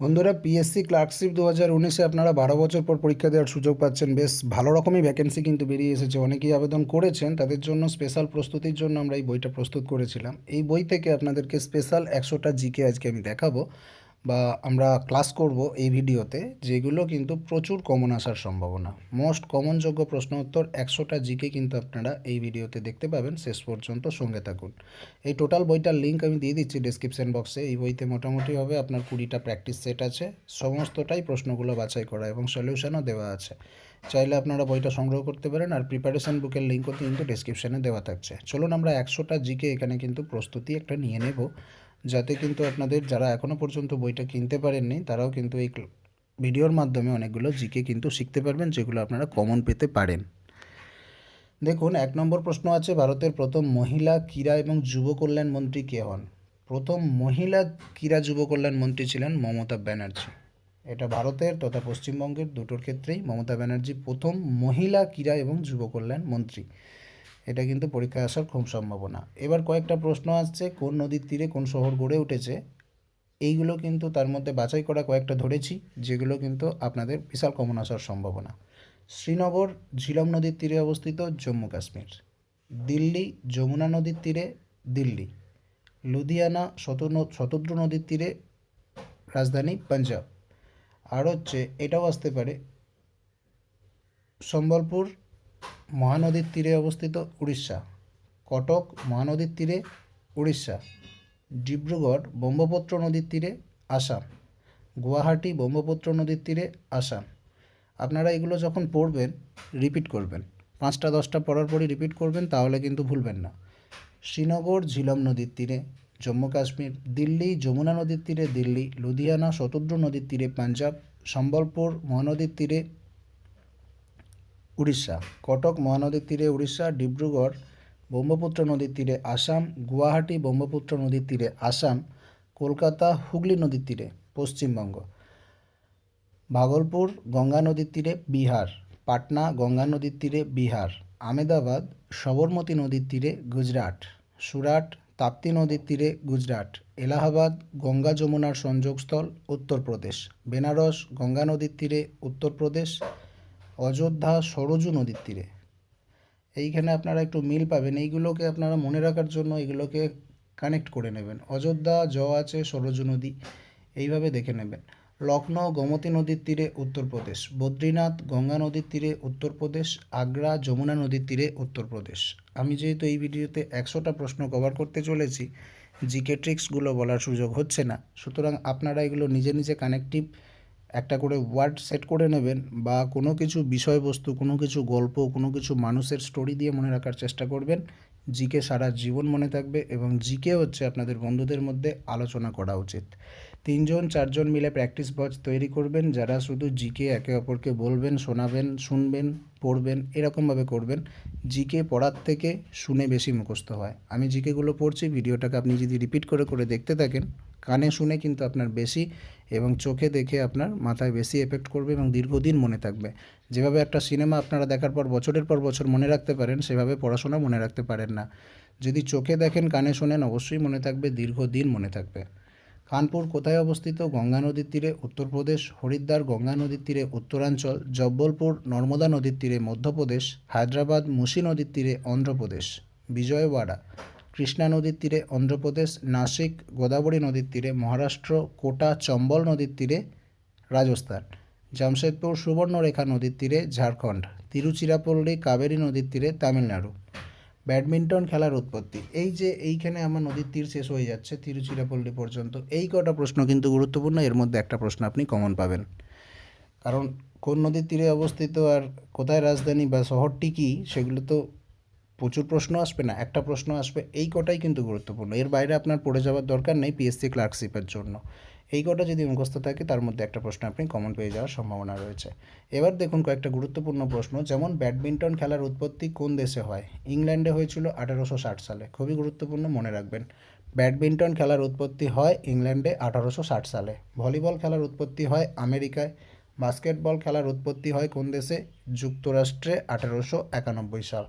বন্ধুরা PSC clerkship দু হাজার উনিশে আপনারা বারো বছর পর পরীক্ষা দেওয়ার সুযোগ পাচ্ছেন। বেশ ভালো রকমই ভ্যাকেন্সি কিন্তু বেরিয়ে এসেছে। অনেকেই আবেদন করেছেন, তাদের জন্য স্পেশাল প্রস্তুতির জন্য আমরা এই বইটা প্রস্তুত করেছিলাম। এই বই থেকে আপনাদেরকে স্পেশাল একশোটা জিকে আজকে আমি দেখাবো। বা আমরা ক্লাস করব এই ভিডিওতে, যেগুলো কিন্তু প্রচুর কমন আসার সম্ভাবনা। মোস্ট কমনযোগ্য প্রশ্ন উত্তর একশোটা জিকে কিন্তু আপনারা এই ভিডিওতে দেখতে পাবেন। শেষ পর্যন্ত সঙ্গে থাকুন। এই টোটাল বইটার লিঙ্ক আমি দিয়ে দিচ্ছি ডিসক্রিপশন বক্সে এই বইতে মোটামুটি হবে আপনার কুড়িটা প্র্যাকটিস সেট আছে। সমস্তটাই প্রশ্নগুলো বাছাই করা এবং সলিউশনও দেওয়া আছে। চাইলে আপনারা বইটা সংগ্রহ করতে পারেন আর প্রিপারেশন বুকের লিঙ্কও কিন্তু ডিসক্রিপশানে দেওয়া থাকছে। চলুন আমরা একশোটা জিকে এখানে কিন্তু প্রস্তুতি একটা নিয়ে নেব। যাতে কিন্তু আপনাদের যারা এখনও পর্যন্ত বইটা কিনতে পারেননি, তারাও কিন্তু এই ভিডিওর মাধ্যমে অনেকগুলো জিকে কিন্তু শিখতে পারবেন, যেগুলো আপনারা কমন পেতে পারেন। দেখুন, এক নম্বর প্রশ্ন আছে, ভারতের প্রথম মহিলা ক্রীড়া এবং যুব কল্যাণ মন্ত্রী কে হন? প্রথম মহিলা ক্রীড়া যুব কল্যাণ মন্ত্রী ছিলেন মমতা ব্যানার্জি। এটা ভারতের তথা পশ্চিমবঙ্গের দুটোর ক্ষেত্রেই মমতা ব্যানার্জি প্রথম মহিলা ক্রীড়া এবং যুব কল্যাণ মন্ত্রী। এটা কিন্তু পরীক্ষায় আসার খুব সম্ভাবনা। এবার কয়েকটা প্রশ্ন আসছে, কোন নদীর তীরে কোন শহর গড়ে উঠেছে? এইগুলো কিন্তু তার মধ্যে বাছাই করা কয়েকটা ধরেছি, যেগুলো কিন্তু আপনাদের বিশাল কমন আসার সম্ভাবনা। শ্রীনগর, ঝিলম নদীর তীরে অবস্থিত জম্মু কাশ্মীর। দিল্লি, যমুনা নদীর তীরে দিল্লি। লুধিয়ানা, শত- শতদ্রু নদীর তীরে রাজধানী পাঞ্জাব। আর হচ্ছে এটাও আসতে পারে, সম্বলপুর মহানদীর তীরে অবস্থিত উড়িষ্যা। কটক, মহানদীর তীরে উড়িষ্যা। ডিব্রুগড়, ব্রহ্মপুত্র নদীর তীরে আসাম। গুয়াহাটি, ব্রহ্মপুত্র নদীর তীরে আসাম। আপনারা এগুলো যখন পড়বেন রিপিট করবেন। পাঁচটা, দশটা পড়ার পরই রিপিট করবেন, তাহলে কিন্তু ভুলবেন না। শ্রীনগর, ঝিলম নদীর তীরে জম্মু কাশ্মীর, দিল্লি, যমুনা নদীর তীরে দিল্লি, লুধিয়ানা, শতদ্রু নদীর তীরে পাঞ্জাব, সম্বলপুর, মহানদীর তীরে উড়িষ্যা। কটক মহানদীর তীরে উড়িষ্যা, ডিব্রুগড় ব্রহ্মপুত্র নদীর তীরে আসাম, গুয়াহাটি ব্রহ্মপুত্র নদীর তীরে আসাম, কলকাতা হুগলি নদীর তীরে পশ্চিমবঙ্গ। ভাগলপুর গঙ্গা নদীর তীরে বিহার, পাটনা গঙ্গা নদীর তীরে বিহার আমেদাবাদ সবরমতী নদীর তীরে গুজরাট, সুরাট তাপ্তি নদীর তীরে গুজরাট, এলাহাবাদ গঙ্গা যমুনার সংযোগস্থল উত্তরপ্রদেশ, বেনারস গঙ্গা নদীর তীরে উত্তরপ্রদেশ অযোধ্যা সরজু নদীর তীরে। এইখানে আপনারা একটু মিল পাবেন। এইগুলোকে আপনারা মনে রাখার জন্য এগুলোকে কানেক্ট করে নেবেন। অযোধ্যা, জ আছে, সরজু নদী, এইভাবে দেখে নেবেন। লখনৌ গোমতী নদীর তীরে উত্তরপ্রদেশ বদ্রীনাথ, গঙ্গা নদীর তীরে উত্তরপ্রদেশ আগ্রা, যমুনা নদীর তীরে উত্তরপ্রদেশ আমি যেহেতু এই ভিডিওতে একশোটা প্রশ্ন কভার করতে চলেছি জিকে ট্রিক্সগুলো বলার সুযোগ হচ্ছে না। সুতরাং আপনারা এগুলো নিজে নিজে কানেকটিভ একটা করে ওয়ার্ড সেট করে নেবেন বা কোনো কিছু বিষয়বস্তু, কোনো কিছু গল্প, কোনো কিছু মানুষের স্টোরি দিয়ে মনে রাখার চেষ্টা করবেন। জিকে সারা জীবন মনে থাকবে এবং জিকে হচ্ছে আপনাদের বন্ধুদের মধ্যে আলোচনা করা উচিত। তিনজন, চারজন মিলে প্র্যাকটিস বচ তৈরি করবেন, যারা শুধু জিকে একে অপরকে বলবেন, শোনাবেন, শুনবেন, পড়বেন, এরকমভাবে করবেন। জিকে পড়ার থেকে শুনে বেশি মুখস্থ হয়। আমি জিকেগুলো পড়ছি, ভিডিওটাকে আপনি যদি রিপিট করে করে দেখতে থাকেন কানে শুনে কিন্তু আপনার বেশি এবং চোখে দেখে আপনার মাথায় বেশি এফেক্ট করবে এবং দীর্ঘদিন মনে থাকবে। যেভাবে একটা সিনেমা আপনারা দেখার পর বছরের পর বছর মনে রাখতে পারেন, সেভাবে পড়াশোনা মনে রাখতে পারেন না। যদি চোখে দেখেন, কানে শোনেন, অবশ্যই মনে থাকবে, দীর্ঘদিন মনে থাকবে। কানপুর কোথায় অবস্থিত? গঙ্গা নদীর তীরে উত্তরপ্রদেশ হরিদ্বার, গঙ্গা নদীর তীরে উত্তরাঞ্চল, জব্বলপুর, নর্মদা নদীর তীরে মধ্যপ্রদেশ, হায়দ্রাবাদ, মুসি নদীর তীরে অন্ধ্রপ্রদেশ। বিজয়ওয়াড়া। কৃষ্ণা নদীর তীরে অন্ধ্রপ্রদেশ, নাসিক, গোদাবরী নদীর তীরে মহারাষ্ট্র, কোটা, চম্বল নদীর তীরে রাজস্থান, জামশেদপুর সুবর্ণরেখা নদীর তীরে ঝাড়খণ্ড, তিরুচিরাপল্লী কাবেরী নদীর তীরে তামিলনাড়ু। ব্যাডমিন্টন খেলার উৎপত্তি। এই যে এইখানে আমার নদীর তীর শেষ হয়ে যাচ্ছে, তিরুচিরাপল্লী পর্যন্ত, এই কটা প্রশ্ন কিন্তু গুরুত্বপূর্ণ, এর মধ্যে একটা প্রশ্ন আপনি কমন পাবেন। কারণ কোন নদীর তীরে অবস্থিত আর কোথায় রাজধানী বা শহরটি কী, সেগুলো তো প্রচুর প্রশ্ন আসবে না, একটা প্রশ্ন আসবে, এই কটাই কিন্তু গুরুত্বপূর্ণ। এর বাইরে আপনার পড়ে যাওয়ার দরকার নেই পিএসসি ক্লার্কশিপের জন্য। এই কটা যদি মুখস্থ থাকে, তার মধ্যে একটা প্রশ্ন আপনি কমন পেয়ে যাওয়ার সম্ভাবনা রয়েছে। এবার দেখুন কয়েকটা গুরুত্বপূর্ণ প্রশ্ন, যেমন ব্যাডমিন্টন খেলার উৎপত্তি কোন দেশে হয়? ইংল্যান্ডে হয়েছিল আঠারোশো ষাট সালে, খুবই গুরুত্বপূর্ণ, মনে রাখবেন। ব্যাডমিন্টন খেলার উৎপত্তি হয় ইংল্যান্ডে আঠারোশো ষাট সালে, ভলিবল খেলার উৎপত্তি হয় আমেরিকায়, বাস্কেটবল খেলার উৎপত্তি হয় কোন দেশে? যুক্তরাষ্ট্রে আঠারোশো একানব্বই সাল।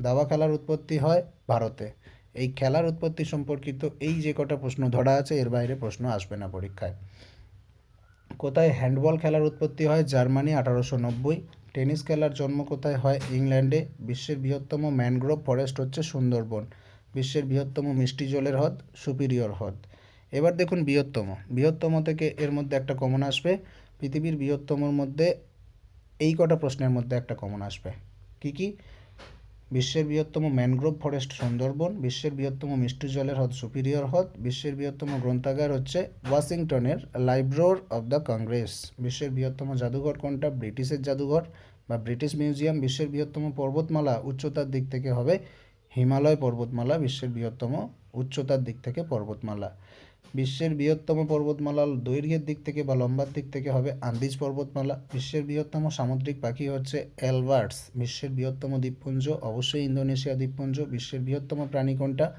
দাবা খেলার উৎপত্তি হয় ভারতে। এই খেলার উৎপত্তি সম্পর্কিত এই যে কটা প্রশ্ন ধরা আছে, এর বাইরে প্রশ্ন আসবে না পরীক্ষায়। কোথায় হ্যান্ডবল খেলার উৎপত্তি হয়? জার্মানি, আঠারোশো নব্বই। টেনিস খেলার জন্ম কোথায় হয়? ইংল্যান্ডে। বিশ্বের বৃহত্তম ম্যানগ্রোভ ফরেস্ট হচ্ছে সুন্দরবন। বিশ্বের বৃহত্তম মিষ্টি জলের হ্রদ, সুপিরিয়র হ্রদ। এবার দেখুন বৃহত্তম। বৃহত্তম থেকে এর মধ্যে একটা কমন আসবে। পৃথিবীর বৃহত্তমর মধ্যে এই কটা প্রশ্নের মধ্যে একটা কমন আসবে। কি কি? বিশ্বের বৃহত্তম ম্যানগ্রোভ ফরেস্ট সুন্দরবন, বিশ্বের বৃহত্তম মিষ্টি জলের হ্রদ সুপিরিয়র হ্রদ, বিশ্বের বৃহত্তম গ্রন্থাগার হচ্ছে ওয়াশিংটনের লাইব্রোর অব দ্য কংগ্রেস। বিশ্বের বৃহত্তম জাদুঘর কোনটা? ব্রিটিশের জাদুঘর বা ব্রিটিশ মিউজিয়াম বিশ্বের বৃহত্তম পর্বতমালা উচ্চতার দিক থেকে হবে হিমালয় পর্বতমালা, বিশ্বের বৃহত্তম উচ্চতার দিক থেকে পর্বতমালা। বিশ্বের বৃহত্তম পর্বতমালা দৈর্ঘ্যের দিক থেকে বা লম্বার দিক থেকে হবে আন্দিজ পর্বতমালা। বিশ্বের বৃহত্তম সামুদ্রিক পাখি হচ্ছে অ্যালবার্টস। বিশ্বের বৃহত্তম দ্বীপপুঞ্জ অবশ্যই ইন্দোনেশিয়া দ্বীপপুঞ্জ। বিশ্বের বৃহত্তম প্রাণী কোনটা?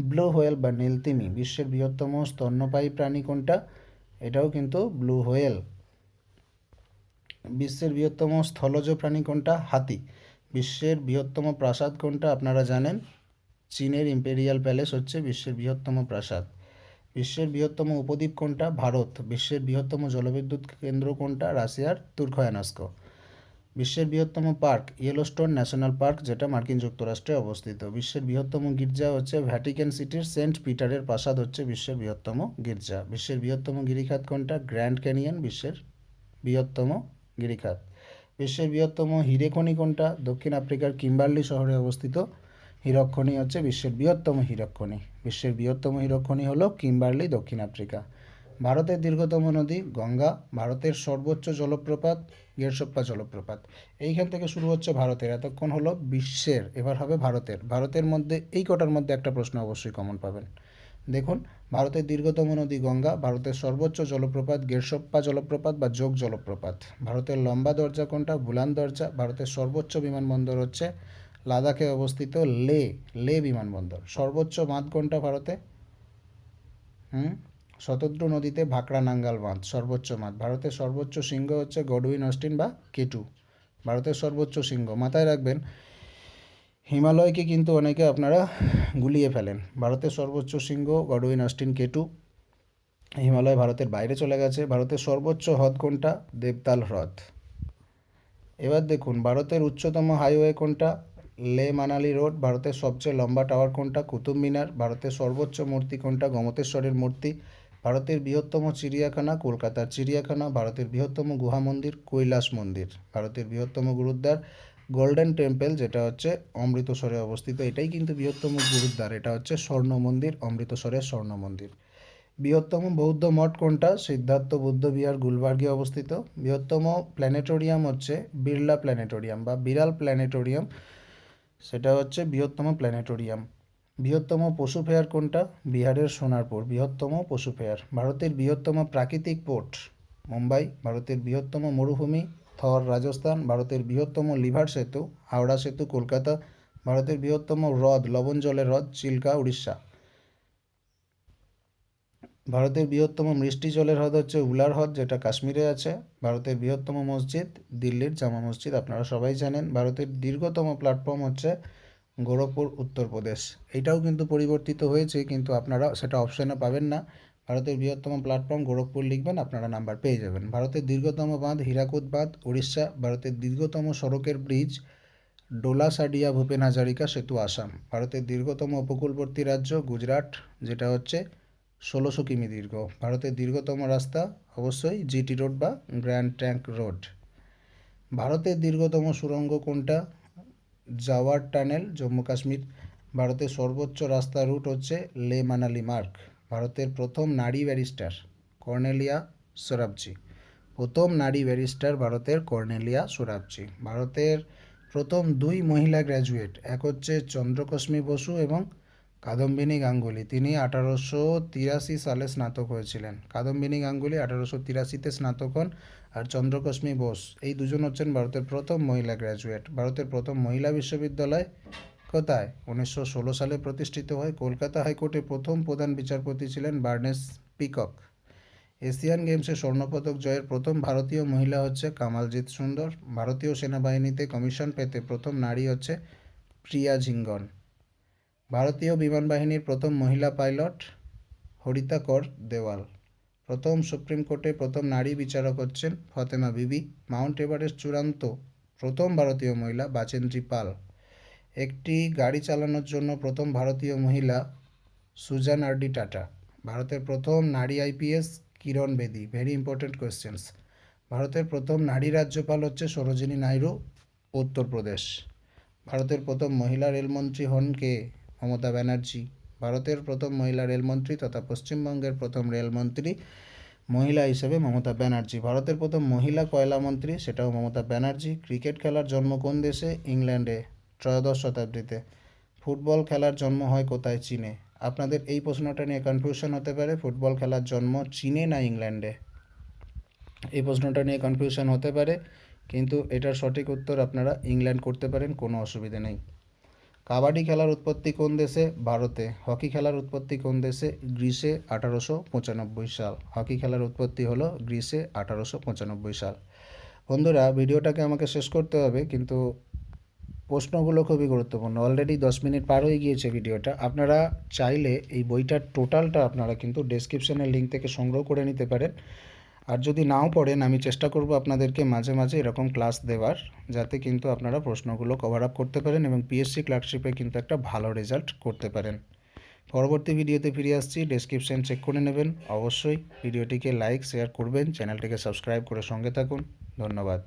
ব্লু হোয়েল বা নীলতিমি। বিশ্বের বৃহত্তম স্তন্যপায়ী প্রাণী কোনটা? এটাও কিন্তু ব্লু হোয়েল। বিশ্বের বৃহত্তম স্থলজ প্রাণী কোনটা? হাতি। বিশ্বের বৃহত্তম প্রাসাদ কোনটা? আপনারা জানেন, চীনের ইম্পেরিয়াল প্যালেস হচ্ছে বিশ্বের বৃহত্তম প্রাসাদ। বিশ্বের বৃহত্তম উপদ্বীপ কোনটা? ভারত। বিশ্বের বৃহত্তম জলবিদ্যুৎ কেন্দ্র কোনটা? রাশিয়ার তুর্কয়ানস্ক। বিশ্বের বৃহত্তম পার্ক ইয়েলোস্টোন ন্যাশনাল পার্ক যেটা মার্কিন যুক্তরাষ্ট্রে অবস্থিত। বিশ্বের বৃহত্তম গির্জা হচ্ছে ভ্যাটিকান সিটির সেন্ট পিটারের প্রাসাদ হচ্ছে বিশ্বের বৃহত্তম গির্জা। বিশ্বের বৃহত্তম গিরিখাত কোনটা? গ্র্যান্ড ক্যানিয়ন বিশ্বের বৃহত্তম গিরিখাত। বিশ্বের বৃহত্তম হিরেখনি কোনটা? দক্ষিণ আফ্রিকার কিম্বার্লি শহরে অবস্থিত। হীরকখনি হচ্ছে বিশ্বের বৃহত্তম হীরকখনি বিশ্বের বৃহত্তম হীরকখনি হলো কিম্বার্লি দক্ষিণ আফ্রিকা। ভারতের দীর্ঘতম নদী, গঙ্গা, ভারতের সর্বোচ্চ জলপ্রপাত, গেরসপ্পা জলপ্রপাত। এইখান থেকে শুরু হচ্ছে ভারতের, এতক্ষণ হলো বিশ্বের, এবার হবে ভারতের। ভারতের মধ্যে, এই কটার মধ্যে একটা প্রশ্ন অবশ্যই কমন পাবেন। দেখুন, ভারতের দীর্ঘতম নদী গঙ্গা, ভারতের সর্বোচ্চ জলপ্রপাত, গেরসপ্পা জলপ্রপাত বা যোগ জলপ্রপাত। ভারতের লম্বা দরজা কোনটা? বুলান দরজা। ভারতের সর্বোচ্চ বিমানবন্দর হচ্ছে লাদাখে অবস্থিত লে লে বিমানবন্দর। সর্বোচ্চ বাঁধ কোনটা ভারতে? হুম? শতদ্রু নদীতে ভাকরা নাঙ্গাল বাঁধ, সর্বোচ্চ বাঁধ। ভারতের সর্বোচ্চ শৃঙ্গ হচ্ছে গডউইন, অস্টিন বা কেটু। ভারতের সর্বোচ্চ শৃঙ্গ। মাথায় রাখবেন, হিমালয়কে কিন্তু অনেকে আপনারা গুলিয়ে ফেলেন। ভারতের সর্বোচ্চ শৃঙ্গ, গডউইন, অস্টিন, কেটু। হিমালয় ভারতের বাইরে চলে গেছে। ভারতের সর্বোচ্চ হ্রদ কোনটা? দেবতাল হ্রদ। এবার দেখুন, ভারতের উচ্চতম হাইওয়ে কোনটা? লে মানালি রোড, ভারতের সবচেয়ে লম্বা টাওয়ার কোনটা? কুতুব মিনার, ভারতের সর্বোচ্চ মূর্তি কোনটা? গমতেশ্বরের মূর্তি, ভারতের বৃহত্তম চিড়িয়াখানা কলকাতার চিড়িয়াখানা, ভারতের বৃহত্তম গুহা মন্দির, কৈলাস মন্দির, ভারতের বৃহত্তম গুরুদ্বার, গোল্ডেন টেম্পল, যেটা হচ্ছে অমৃতসরে অবস্থিত। এটাই কিন্তু বৃহত্তম গুরুদ্বার, এটা হচ্ছে স্বর্ণ মন্দির, অমৃতসরের স্বর্ণ মন্দির। বৃহত্তম বৌদ্ধ মঠ কোনটা? সিদ্ধার্থ বুদ্ধ বিহার, গুলবার্গে অবস্থিত। বৃহত্তম প্ল্যানেটোরিয়াম হচ্ছে বিড়লা প্ল্যানেটোরিয়াম বা বিড়াল প্ল্যানেটোরিয়াম। সেটা হচ্ছে বৃহত্তম প্ল্যানেটোরিয়াম। বৃহত্তম পশু ফেয়ার কোনটা? বিহারের সোনারপুর, বৃহত্তম পশু ফেয়ার। ভারতের বৃহত্তম প্রাকৃতিক পোর্ট, মুম্বাই। ভারতের বৃহত্তম মরুভূমি, থর, রাজস্থান। ভারতের বৃহত্তম লিভার সেতু, হাওড়া সেতু, কলকাতা। ভারতের বৃহত্তম হ্রদ, লবণ জলের হ্রদ, চিল্কা, উড়িষ্যা। ভারতের বৃহত্তম মিষ্টি জলের হ্রদ হচ্ছে উলার হ্রদ, যেটা কাশ্মীরে আছে। ভারতের বৃহত্তম মসজিদ দিল্লির জামা মসজিদ, আপনারা সবাই জানেন। ভারতের দীর্ঘতম প্ল্যাটফর্ম হচ্ছে গোরখপুর উত্তরপ্রদেশ এটাও কিন্তু পরিবর্তিত হয়েছে, কিন্তু আপনারা সেটা অপশানে পাবেন না। ভারতের বৃহত্তম প্ল্যাটফর্ম গোরখপুর লিখবেন, আপনারা নাম্বার পেয়ে যাবেন। ভারতের দীর্ঘতম বাঁধ হীরাকুদ বাঁধ, উড়িষ্যা। ভারতের দীর্ঘতম সড়কের ব্রিজ ডোলাসাডিয়া ভূপেন হাজারিকা সেতু আসাম। ভারতের দীর্ঘতম উপকূলবর্তী রাজ্য গুজরাট, যেটা হচ্ছে ষোলোশো কিমি দীর্ঘ। ভারতের দীর্ঘতম রাস্তা অবশ্যই জিটি রোড বা গ্র্যান্ড ট্যাঙ্ক রোড ভারতের দীর্ঘতম সুড়ঙ্গ কোনটা? জাওয়ার টানেল জম্মু কাশ্মীর। ভারতের সর্বোচ্চ রাস্তা রুট হচ্ছে লে মানালি মার্গ ভারতের প্রথম নারী ব্যারিস্টার কর্নেলিয়া সোরাবজি। প্রথম নারী ব্যারিস্টার ভারতের কর্নেলিয়া সোরাবজি। ভারতের প্রথম দুই মহিলা গ্র্যাজুয়েট এক হচ্ছে চন্দ্রকশ্মী বসু এবং কাদম্বিনী গাঙ্গুলি। তিনি আঠারোশো তিরাশি সালে স্নাতক হয়েছিলেন। কাদম্বিনী গাঙ্গুলি আঠারোশো তিরাশিতে স্নাতক হন আর চন্দ্রকশ্মী বোস। এই দুজন হচ্ছেন ভারতের প্রথম মহিলা গ্র্যাজুয়েট। ভারতের প্রথম মহিলা বিশ্ববিদ্যালয় কোথায়? উনিশশো ষোলো সালে প্রতিষ্ঠিত হয়। কলকাতা হাইকোর্টের প্রথম প্রধান বিচারপতি ছিলেন বার্নেস পিকক। এশিয়ান গেমসে স্বর্ণপদক জয়ের প্রথম ভারতীয় মহিলা হচ্ছে কামালজিৎ সুন্দর। ভারতীয় সেনাবাহিনীতে কমিশন পেতে প্রথম নারী হচ্ছে প্রিয়া ঝিঙ্গন। ভারতীয় বিমান বাহিনীর প্রথম মহিলা পাইলট হরিতা কর দেওয়াল। প্রথম সুপ্রিম কোর্টে প্রথম নারী বিচারক হচ্ছেন ফতেমা বিবি। মাউন্ট এভারেস্ট চূড়ান্ত প্রথম ভারতীয় মহিলা বাচেন্দ্রী পাল। একটি গাড়ি চালানোর জন্য প্রথম ভারতীয় মহিলা সুজান আরডি টাটা। ভারতের প্রথম নারী আইপিএস কিরণ বেদি। ভেরি ইম্পর্টেন্ট কোয়েশ্চেন্স ভারতের প্রথম নারী রাজ্যপাল হচ্ছে সরোজিনী নাইডু, উত্তরপ্রদেশ। ভারতের প্রথম মহিলা রেলমন্ত্রী হন কে? মমতা ব্যানার্জি, ভারতের প্রথম মহিলা রেলমন্ত্রী তথা পশ্চিমবঙ্গের প্রথম রেলমন্ত্রী মহিলা হিসেবে মমতা ব্যানার্জি। ভারতের প্রথম মহিলা কয়লা মন্ত্রী, সেটাও মমতা ব্যানার্জি। ক্রিকেট খেলার জন্ম কোন দেশে? ইংল্যান্ডে, ত্রয়োদশ শতাব্দীতে। ফুটবল খেলার জন্ম হয় কোথায়? চীনে। আপনাদের এই প্রশ্নটা নিয়ে কনফিউশন হতে পারে, ফুটবল খেলার জন্ম চীনে না ইংল্যান্ডে? এই প্রশ্নটা নিয়ে কনফিউশন হতে পারে, কিন্তু এটার সঠিক উত্তর আপনারা ইংল্যান্ড করতে পারেন, কোনো অসুবিধে নেই। কাবাডি খেলার উৎপত্তি কোন দেশে? ভারতে। হকি খেলার উৎপত্তি কোন দেশে? গ্রিসে আঠারোশো পঁচানব্বই সাল। হকি খেলার উৎপত্তি হলো গ্রিসে আঠারোশো পঁচানব্বই সাল। বন্ধুরা, ভিডিওটাকে আমাকে শেষ করতে হবে, কিন্তু প্রশ্নগুলো খুবই গুরুত্বপূর্ণ। অলরেডি দশ মিনিট পার হয়ে গিয়েছে ভিডিওটা। আপনারা চাইলে এই বইটার টোটালটা আপনারা কিন্তু ডেসক্রিপশনের লিঙ্ক থেকে সংগ্রহ করে নিতে পারেন। আর যদি নাও পড়েন, আমি চেষ্টা করব আপনাদেরকে মাঝে মাঝে এরকম ক্লাস দেওয়ার, যাতে কিন্তু আপনারা প্রশ্নগুলো কভার আপ করতে পারেন এবং পিএসসি ক্লার্কশিপে কিন্তু একটা ভালো রেজাল্ট করতে পারেন। পরবর্তী ভিডিওতে ফিরে আসছি ডেসক্রিপশন চেক করে নেবেন। অবশ্যই ভিডিওটিকে লাইক শেয়ার করবেন চ্যানেলটিকে সাবস্ক্রাইব করে সঙ্গে থাকুন। ধন্যবাদ।